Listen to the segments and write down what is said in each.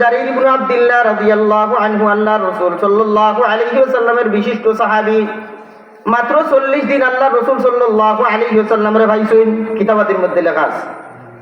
জারির ইবনে আব্দুল্লাহ রাদিয়াল্লাহু আনহু আল্লাহর রাসূল সাল্লাল্লাহু আলাইহি ওয়াসাল্লামের বিশিষ্ট সাহাবী। মাত্র 40 দিন আল্লাহ রাসূল সাল্লাল্লাহু আলাইহি ওয়াসাল্লামের ভাইসুন কিতাবাতের মধ্যে লেখা আছে।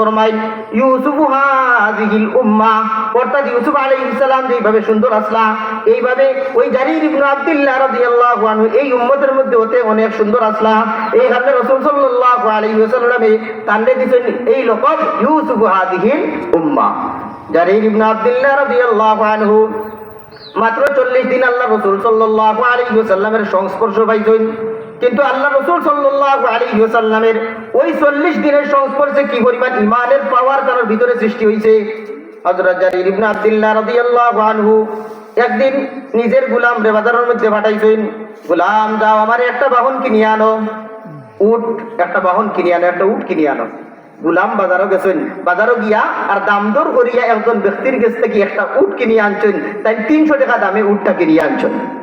ফরমায়, ইউসুফ উম্মাহ অর্থাৎ ইউসুফ যেভাবে সুন্দর আসলা, এইভাবে ওই জারির আব্দুল্লাহ রাদিয়াল্লাহু আনহু এই উম্মতের মধ্যে হতে অনেক সুন্দর আসলা। এই আল্লাহ রাসূল সাল্লাল্লাহু আলাইহি ওয়াসাল্লামে তান্ডে এই ইউসুফ উম্মাহ জারির আব্দুল্লাহ রাদিয়াল্লাহু আনহু মাত্র চল্লিশ দিন আল্লাহ রসুল সাল্লাহ আলী সাল্লামের সংস্পর্শ পাইছেন। কিন্তু আল্লাহ রসুল সাল্লাহ আলী সাল্লামের ওই চল্লিশ দিনের সংস্পর্শে কি পরিমাণ ইমানের পাওয়ার তার ভিতরে সৃষ্টি হয়েছে আনহু একদিন নিজের গুলাম রে বাজারের মধ্যে পাঠাইছেন, গুলাম, যাও আমার একটা বাহন কিনে আনো। উট, একটা বাহন কিনে আনো, একটা উট কিনে আনো। গুলাম বাজারও গেছেন। বাজারও গিয়া আর দাম দর করিয়া একজন ব্যক্তির কাছ থেকে একটা উট কিনে আনছেন। তাই তিনশো টাকা দামে উটটা কিনে আনছেন।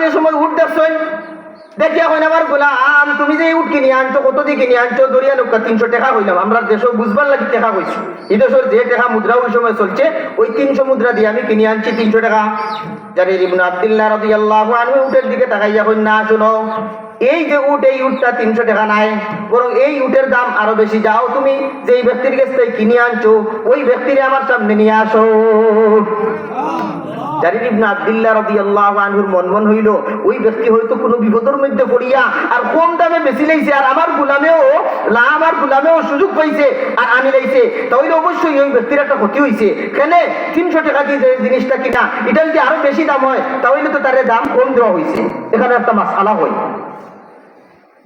যে সময় এখন আমার তুমি কিনে কত কিনে তিনশো টাকা বুঝবার লাগি যে টাকা মুদ্রা ওই সময় চলছে, ওই তিনশো মুদ্রা দিয়ে আমি আনছি তিনশো টাকা। উটের দিকে এই যে এই তিনশো টাকা নাই, বরং এই উটের দাম আরও বেশি যাও তুমি, যেই ব্যক্তির কাছ থেকে কিনে আনছো, ওই ব্যক্তিরে আমার সামনে নিয়ে আসো। জারির ইবনে আব্দুল্লাহ রাদিয়াল্লাহু আনহুর মন হইল, ওই ব্যক্তি হয়তো কোনো বিপদের মধ্যে পড়িয়া আর কম দামে বেশি লাইছে, আর আমার গুলামেও লা আমার গুলামেও সুযোগ পাইছে আর আমি লাইছে। তাহলে অবশ্যই ওই ব্যক্তির একটা ক্ষতি হইছে। কেন? তিনশো টাকা দিয়ে জিনিসটা কিনা এটা যদি আরও বেশি দাম হয়, তাহলে তো তার দাম কম দেওয়া হয়েছে এখানে একটা মাসালা হয়।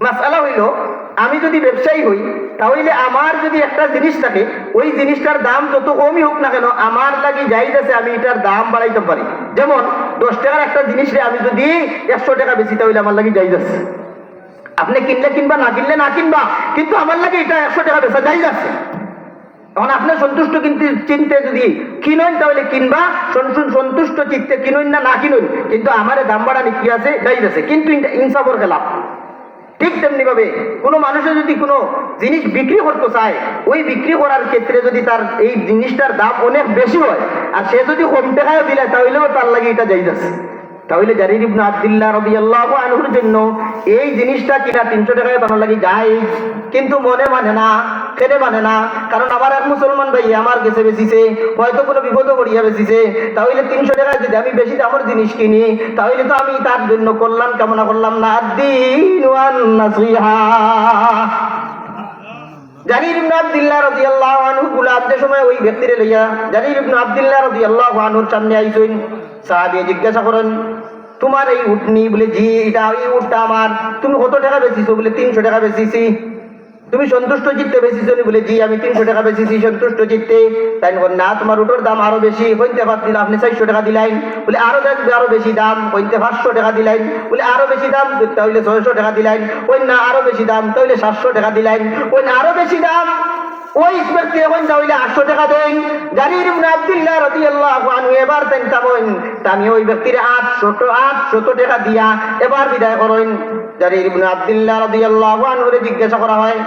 মাসালা হইল, আমি যদি ব্যবসায়ী হই, তাহলে আমার যদি একটা জিনিস থাকে, ওই জিনিসটার দাম যত কমই হোক না কেন, আমার লাগি যাই আছে আমি এটার দাম বাড়াইতে পারি। যেমন, দশ টাকার একটা জিনিস আমি যদি একশো টাকা বেশি, তাহলে আমার লাগি যাই যাচ্ছে। আপনি কিনলে কিনবা, না কিনলে না কিনবা, কিন্তু আমার লাগে এটা একশো টাকা বেচা যাই যাচ্ছে। এখন আপনি সন্তুষ্ট কিন্তু চিনতে যদি কিনুন তাহলে কিনবা সন্তু- সন্তুষ্ট চিনতে কিনুন না না কিনুন কিন্তু আমার দাম বাড়ানি কি আছে, যাই আছে কিন্তু ইনসাফর খেলাফ। ঠিক তেমনি ভাবে কোনো মানুষের যদি কোনো জিনিস বিক্রি করতে চায়, ওই বিক্রি করার ক্ষেত্রে যদি তার এই জিনিসটার দাম অনেক বেশি হয়, আর সে যদি কম টাকায় দিলে তাহলেও তার লাগে এটা যাই যাচ্ছে তাহলে জারির ইবনে আব্দুল্লাহ রাদিয়াল্লাহু আনহুর জন্য এই জিনিসটা কিনা তিনশো টাকায় তার লাগে? যায়। কিন্তু মনে মানে না, কেনে মানে না? কারণ আমার এক মুসলমান ভাই, আমার কাছে বেশিছে হয়তো কোনো বিপদও পড়িয়া বেশিছে তাহলে তিনশো টাকায় যদি আমি বেশি দামের জিনিস কিনি, তাহলে তো আমি তার জন্য কল্যাণ কামনা করলাম না। দিন জারির ইবনে আব্দুল্লাহ রাদিয়াল্লাহু আনহু গুলাব যে সময় ওই ব্যক্তিরে লইয়া জারির ইবনে আব্দুল্লাহ রাদিয়াল্লাহু আনহুর সামনে আইছেন সাহাবী জিজ্ঞাসা করেন তোমার এই উঠনি বলে জি, এটা এই উঠটা আমার। তুমি কত টাকা বেচিছো বলে তিনশো টাকা বেচিছি। তুমি সন্তুষ্ট চিত্তে বেচিছো নি বলে, জি, আমি তিনশো টাকা বেচিছি, সন্তুষ্ট চিত্তে তাই না, তোমার উটোর দাম আরও বেশি কইতে পার দিলাম আপনি চারশো টাকা দিলেন। বলে, আরও দেখবে আরও বেশি দাম কইতে পাঁচশো টাকা দিলেন। বলে, আরও বেশি দাম তাহলে ছয়শো টাকা দিলেন। ওই না, আরও বেশি দাম, তাহলে সাতশো টাকা দিলেন। ওই না, আরও বেশি দাম? ওই ব্যক্তি এখন তাহলে আটশো টাকা দেন। জারির ইবনে আব্দুল্লাহ রাদিয়াল্লাহু আনহু এবার আমি ওই ব্যক্তির আটশো আটশো টাকা দিয়া এবার বিদায় করেন। জারির ইবনে আব্দুল্লাহ রাদিয়াল্লাহু জিজ্ঞাসা করা হয়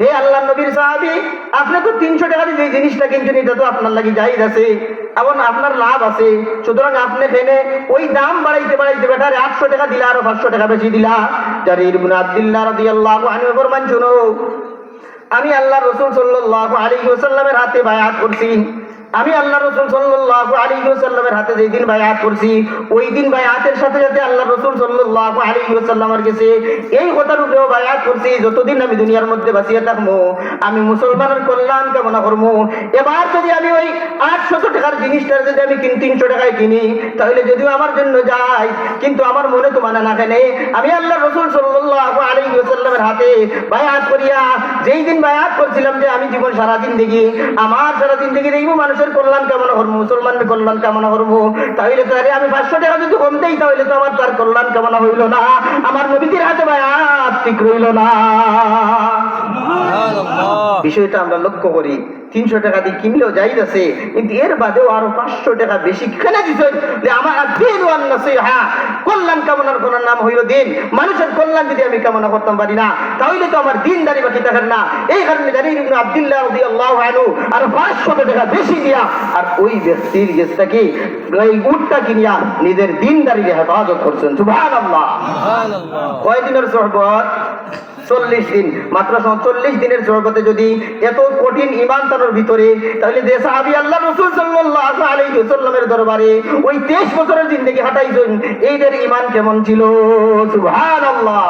হে আল্লাহ নবীর সাহাবি আপনি তো তিনশো টাকা দিয়ে যে জিনিসটা কিনছেন এটা তো আপনার লাগে জাহিজ আছে, এবং আপনার লাভ আছে। সুতরাং আপনি ফেনে ওই দাম বাড়াইতে বাড়াইতে বেটারে আটশো টাকা দিলা আরও পাঁচশো টাকা বেশি দিলা। জারির ইবনে আব্দুল্লাহ রাদিয়াল্লাহু আনহু ফরমান, শুনো। আমি আল্লাহ রসুল সাল্লাল্লাহু আলাইহি ওয়াসাল্লামের হাতে বায়াত করছি। আমি আল্লাহ রসুল আলাইহি ওয়াসাল্লামের হাতে যেই দিন বায়াত করছি, ওই দিন বায়াতের সাথে সাথে আল্লাহ রসুল আলাইহি ওয়াসাল্লামের কাছে এই কথার উপরেও বায়াত করছি, যতদিন আমি দুনিয়ার মধ্যে বাঁচিয়ে থাকব, আমি মুসলমানের কল্যাণ কামনা করব। এবার যদি আমি ওই আটশত টাকার জিনিসটা যদি আমি কিন তিনশো টাকায় কিনি, তাহলে যদিও আমার জন্য যাই কিন্তু আমার মনে তো মানে না কেনে। আমি আল্লাহ রসুল আলাইহি ওয়াসাল্লামের হাতে বায়াত করিয়া, যেই দিন বায়াত করছিলাম যে আমি জীবন সারাদিন দেখি, আমার সারাদিন দেখি দেখব মানুষের মানুষের কল্যাণ কামনা করব? মুসলমানের কল্যাণ কামনা করব? তাহলে তো আমি পাঁচশো টাকা যদি কম তাহলে তো আমার তার কল্যাণ কামনা হইল না? আমার নবীদের হাতে ভাই আত্মিক রইল না। বিষয়টা আমরা লক্ষ্য করি। তিনশো টাকা দিয়ে কিনলেও যাইতেছে কিন্তু এর বাদেও আরও পাঁচশো টাকা বেশি কেন দিচ্ছেন যে আমার দিন হ্যাঁ কল্যাণ কামনার কোন নাম হইল দিন। মানুষের কল্যাণ যদি আমি কামনা করতাম পারি না তাহলে তো আমার দিন দাঁড়ি বাকি থাকেন না। এই কারণে জানি ইবনে আব্দুল্লাহ রাদিয়াল্লাহু আনহু আর পাঁচশো টাকা বেশি দিয়া আর ওই ব্যক্তির গেছটাকে এই উটটা কিনিয়া নিজের দিন দাঁড়িয়ে হেফাজত করছেন। সুবহানাল্লাহ। কয়দিনের সহবত? চল্লিশ দিন। মাত্র চল্লিশ দিনের জগতে যদি এত কঠিন ইমান তার ভিতরে, তাহলে দেশ আবি আল্লাহ রসুল সাল্লাহামের ওয়াসাল্লামের দরবারে ওই 23 বছরের দিন থেকে হাঁটাইছেন এইদের ইমান কেমন ছিল? সুবহানাল্লাহ।